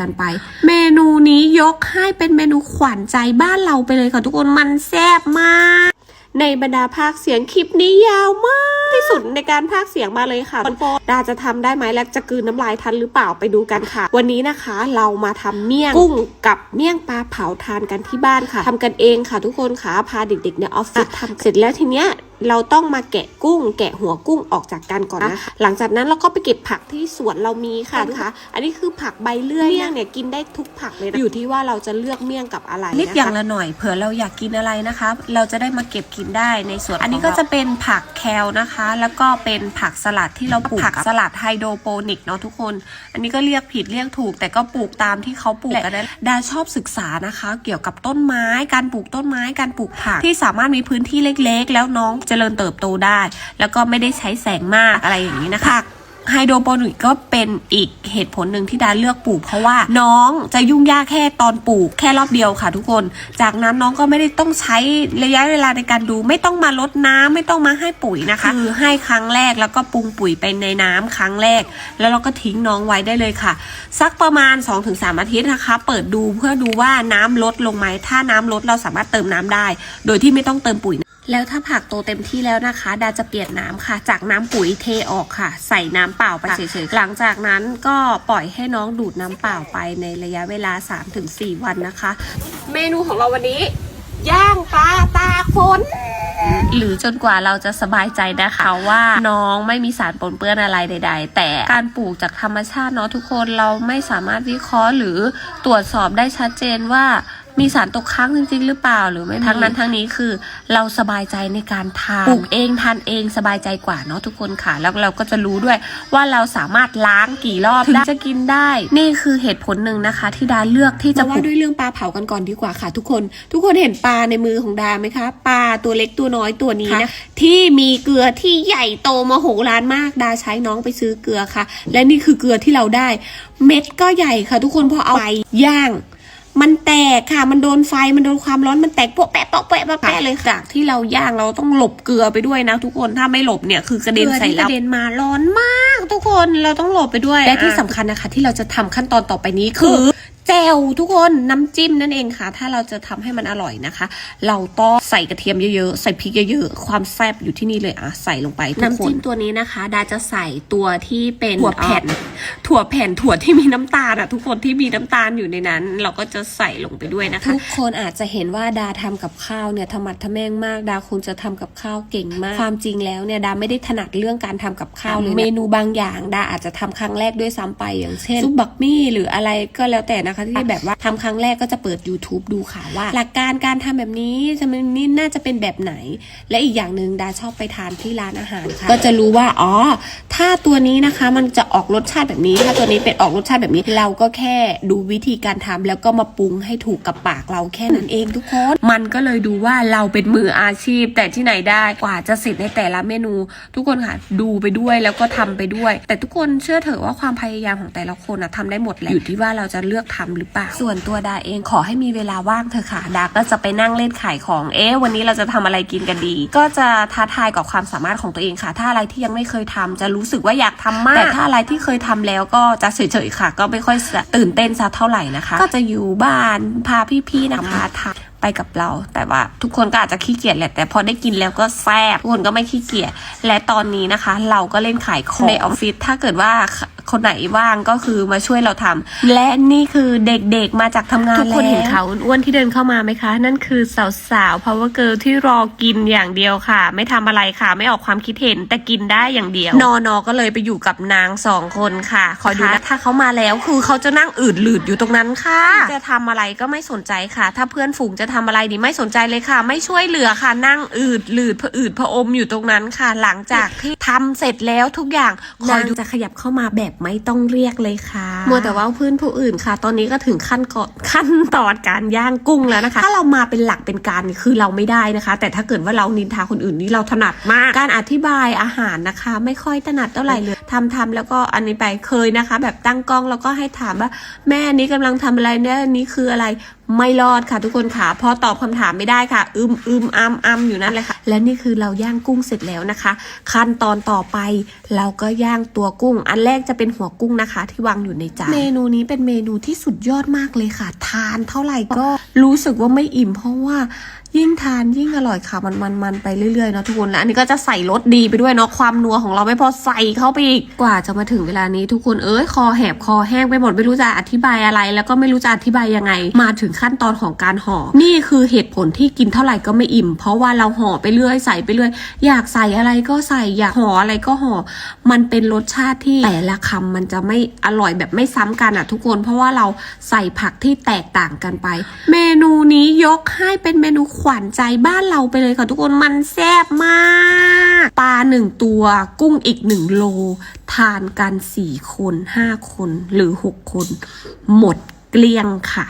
กันไป เมนูนี้ยกให้เป็นเมนูขวัญใจบ้านเราไปเลยค่ะทุกคนมันแซ่บมาก ในบรรดาภาคเสียงคลิปนี้ยาวมากที่สุดในการภาคเสียงมาเลยค่ะโฟนดาจะทำได้ไหมและจะกืนน้ำลายทันหรือเปล่าไปดูกันค่ะ วันนี้นะคะเรามาทำเมี่ยงกุ้งกับเมี่ยงปลาเผาทานกันที่บ้านค่ะทำกันเองค่ะทุกคนค่ะพาเด็กๆในออฟฟิศทำเสร็จแล้วทีเนี้ย เราต้องมาแกะกุ้ง แกะหัวกุ้งออกจากกันก่อนนะ หลังจากนั้นเราก็ไปเก็บผักที่สวนเรามีค่ะนะคะอันนี้คือผักใบเลื่อยเมี่ยงเนี่ยกินได้ทุกผักเลยนะอยู่ที่ว่าเราจะเลือกเมี่ยงกับอะไรนิดนะคะอย่างละหน่อยเผื่อเราอยากกินอะไรนะคะ เราจะได้มาเก็บกินได้ในสวนอันนี้ก็จะเป็นผักแคลนะคะ แล้วก็เป็นผักสลัดที่เราปลูกผักสลัดไฮโดรโปนิกเนาะทุกคน อันนี้ก็เรียกผิดเรียกถูก แต่ก็ปลูกตามที่เขาปลูกกันนะดาชอบศึกษานะคะ เกี่ยวกับต้นไม้ การปลูกต้นไม้การปลูกผักที่สามารถมีพื้นที่เล็ก ๆ แล้วน้องเจริญเติบโตได้ แล้วก็ไม่ได้ใช้แสงมากอะไรอย่างนี้นะคะไฮโดรโปนิกก็เป็นอีกเหตุผลหนึ่งที่ดาเลือกปลูก เพราะว่าน้องจะยุ่งยากแค่ตอนปลูกแค่รอบเดียวค่ะทุกคน จากนั้นน้องก็ไม่ได้ต้องใช้ระยะเวลาในการดู ไม่ต้องมาลดน้ำไม่ต้องมาให้ปุ๋ยนะคะ คือให้ครั้งแรกแล้วก็ปรุงปุ๋ยไปในน้ำครั้งแรก แล้วเราก็ทิ้งน้องไว้ได้เลยค่ะ สักประมาณ 2-3 อาทิตย์นะคะ เปิดดูเพื่อดูว่าน้ำลดลงไหมถ้าน้ำลดเราสามารถเติมน้ำได้ โดยที่ไม่ต้องเติมปุ๋ย แล้วถ้าผักโตเต็มที่แล้วนะคะ ดาจะเปลี่ยนน้ำค่ะ จากน้ำปุ๋ยเทออกค่ะ ใส่น้ำเปล่าไปเฉยๆหลังจากนั้นก็ปล่อยให้น้องดูดน้ำเปล่าไปในระยะเวลา 3-4 วันนะคะ เมนูของเราวันนี้ ย่างปลาตาคนหรือจนกว่าเราจะสบายใจนะคะว่าน้องไม่มีสารปนเปื้อนอะไรใด ๆ แต่การปลูกจากธรรมชาติเนาะทุกคนเราไม่สามารถวิเคราะห์หรือตรวจสอบได้ชัดเจนว่า มีสารตกค้างจริงๆหรือเปล่า หรือไม่ทั้งนั้นทั้งนี้คือ เราสบายใจในการทานปลูกเองทานเองสบายใจกว่าเนาะทุกคนค่ะ แล้วเราก็จะรู้ด้วยว่าเราสามารถล้างกี่รอบถึงจะกินได้ นี่คือเหตุผลหนึ่งนะคะ ที่ดาเลือกที่จะจะปว่าลูกด้วยเรื่องปลาเผากันก่อนดีกว่าค่ะ ทุกคน ทุกคนเห็นปลาในมือของดาไหมคะปลาตัวเล็กตัวน้อยตัวนี้นะที่มีเกลือที่ใหญ่โตมโหฬารมากดาใช้น้องไปซื้อเกลือค่ะ และนี่คือเกลือที่เราได้ เม็ดก็ใหญ่ค่ะ ทุกคนพอเอาไปย่าง มันแตกค่ะ มันโดนไฟ มันโดนความร้อน มันแตกโปะแปะโปะแปะโปะแปะเลยค่ะจากที่เราย่างเราต้องหลบเกลือไปด้วยนะ ทุกคน ถ้าไม่หลบเนี่ยคือกระเด็นใส่เรากระเด็นมาร้อนมาก ทุกคน เราต้องหลบไปด้วย และที่สำคัญนะคะ ที่เราจะทำขั้นตอนต่อไปนี้คือ แจ่วทุกคนน้ำจิ้มนั่นเองค่ะ ถ้าเราจะทำให้มันอร่อยนะคะ เราต้องใส่กระเทียมเยอะๆ ใส่พริกเยอะๆ ความแซ่บอยู่ที่นี่เลยอะใส่ลงไปทุกคนน้ำจิ้มตัวนี้นะคะ ดาจะใส่ตัวที่เป็นถั่วแผ่น ถั่วแผ่นถั่วที่มีน้ำตาลอะทุกคนที่มีน้ำตาลอยู่ในนั้น เราก็จะใส่ลงไปด้วยนะคะ ทุกคนอาจจะเห็นว่าดาทำกับข้าวเนี่ยธรรมัดทะแม่งมาก ดาคงจะทำกับข้าวเก่งมาก ความจริงแล้วเนี่ยดาไม่ได้ถนัดเรื่องการทำกับข้าวเลยนะเมนูบางอย่าง ดาอาจจะทำครั้งแรกด้วยซ้ำไปอย่างเช่นซุปบักมี่หรืออะไรก็แล้วแต่นะคะที่แบบว่าทำครั้งแรกก็จะเปิด YouTube ดูค่ะว่า หลักการการทำแบบนี้จะมันนี่น่าจะเป็นแบบไหน และอีกอย่างหนึ่งดาชอบไปทานที่ร้านอาหารค่ะก็จะรู้ว่าอ๋อถ้าตัวนี้นะคะมันจะออกรสชาติแบบนี้ ถ้าตัวนี้เป็นออกรสชาติแบบนี้ เราก็แค่ดูวิธีการทำแล้วก็มาปรุงให้ถูกกับปากเราแค่นั้นเองทุกคนมันก็เลยดูว่าเราเป็นมืออาชีพ แต่ที่ไหนได้กว่าจะเสร็จในแต่ละเมนู ทุกคนค่ะดูไปด้วยแล้วก็ทำไปด้วย แต่ทุกคนเชื่อเถอะว่าความพยายามของแต่ละคนอะทำได้หมดแหละอยู่ที่ว่าเราจะเลือกทำหรือเปล่า ส่วนตัวดาเองขอให้มีเวลาว่างเถอะค่ะ ดาก็จะไปนั่งเล่นขายของ เอ๊ะวันนี้เราจะทำอะไรกินกันดี ก็จะท้าทายกับความสามารถของตัวเองค่ะ ถ้าอะไรที่ยังไม่เคยทำจะรู้สึกว่าอยากทำมาก แต่ถ้าอะไรที่เคยทำแล้วก็จะเฉยๆค่ะ ก็ไม่ค่อยตื่นเต้นสักเท่าไหร่นะคะ ก็จะอยู่บ้านพาพี่ๆนะคะทำไปกับเรา แต่ว่าทุกคนก็อาจจะขี้เกียจแหละ แต่พอได้กินแล้วก็แซ่บทุกคนก็ไม่ขี้เกียจและตอนนี้นะคะ เราก็เล่นขายของในออฟฟิศถ้าเกิดว่า คนไหนว่างก็คือมาช่วยเราทำและนี่คือเด็กๆมาจากทำงานทุกคนเห็นแล้วขาวอ้วนๆที่เดินเข้ามาไหมคะ นั่นคือสาวๆ power girl ที่รอกินอย่างเดียวค่ะ ไม่ทำอะไรค่ะ ไม่ออกความคิดเห็นแต่กินได้อย่างเดียวนอนอก็เลยไปอยู่กับนางสองคนค่ะ คอยดูนะถ้าเขามาแล้วคือเขาจะนั่งอืดหลืดอยู่ตรงนั้นค่ะ จะทำอะไรก็ไม่สนใจค่ะ ถ้าเพื่อนฝูงจะทำอะไรดีไม่สนใจเลยค่ะ ไม่ช่วยเหลือค่ะนั่งอืดหลืดผะอืดผะอมอยู่ตรงนั้นค่ะ หลังจากที่ ทำเสร็จแล้วทุกอย่างคอยดูจะขยับเข้ามาแบบไม่ต้องเรียกเลยค่ะมัวแต่ว่าเพื่อนผู้อื่นค่ะ ตอนนี้ก็ถึงขั้นก่อนขั้นตอนการย่างกุ้งแล้วนะคะ ถ้าเรามาเป็นหลักเป็นการนี่คือเราไม่ได้นะคะ แต่ถ้าเกิดว่าเรานินทาคนอื่นนี่เราถนัดมาก การอธิบายอาหารนะคะ ไม่ค่อยถนัดเท่าไหร่เลยทำทำแล้วก็อันนี้ไปเคยนะคะ แบบตั้งกล้องแล้วก็ให้ถามว่า แม่อันนี้กำลังทำอะไรเนี่ยอันนี้คืออะไร ไม่รอดค่ะทุกคนค่ะ พอตอบคำถามไม่ได้ค่ะ อึมอึมอัมอัมอยู่นั่นเลยค่ะ และนี่คือเราย่างกุ้งเสร็จแล้วนะคะ ขั้นตอนต่อไปเราก็ย่างตัวกุ้ง อันแรกจะเป็นหัวกุ้งนะคะ ที่วางอยู่ในจานเมนูนี้เป็นเมนูที่สุดยอดมากเลยค่ะ ทานเท่าไหร่ก็รู้สึกว่าไม่อิ่มเพราะว่า ยิ่งทานยิ่งอร่อยค่ะมันมันมันไปเรื่อยๆเนาะทุกคนและอันนี้ก็จะใส่รสดีไปด้วยเนาะความนัวของเราไม่พอใส่เข้าไปอีกกว่าจะมาถึงเวลานี้ทุกคนเอ้ยคอแหบคอแห้งไปหมดไม่รู้จะอธิบายอะไร แล้วก็ไม่รู้จะอธิบายยังไง มาถึงขั้นตอนของการห่อ นี่คือเหตุผลที่กินเท่าไหร่ก็ไม่อิ่ม เพราะว่าเราห่อไปเรื่อยใส่ไปเรื่อยอยากใส่อะไรก็ใส่อยากห่ออะไรก็ห่อ มันเป็นรสชาติที่แต่ละคำมันจะไม่อร่อยแบบไม่ซ้ำกันอะทุกคน เพราะว่าเราใส่ผักที่แตกต่างกันไป เมนูนี้ยกให้เป็นเมนูวัญใจบ้านเราไปเลยค่ะทุกคนมันแซ่บมาก ปลาหนึ่งตัวกุ้งอีกหนึ่งโล ทานกันสี่คนห้าคนหรือหกคน หมดเกลี้ยงค่ะ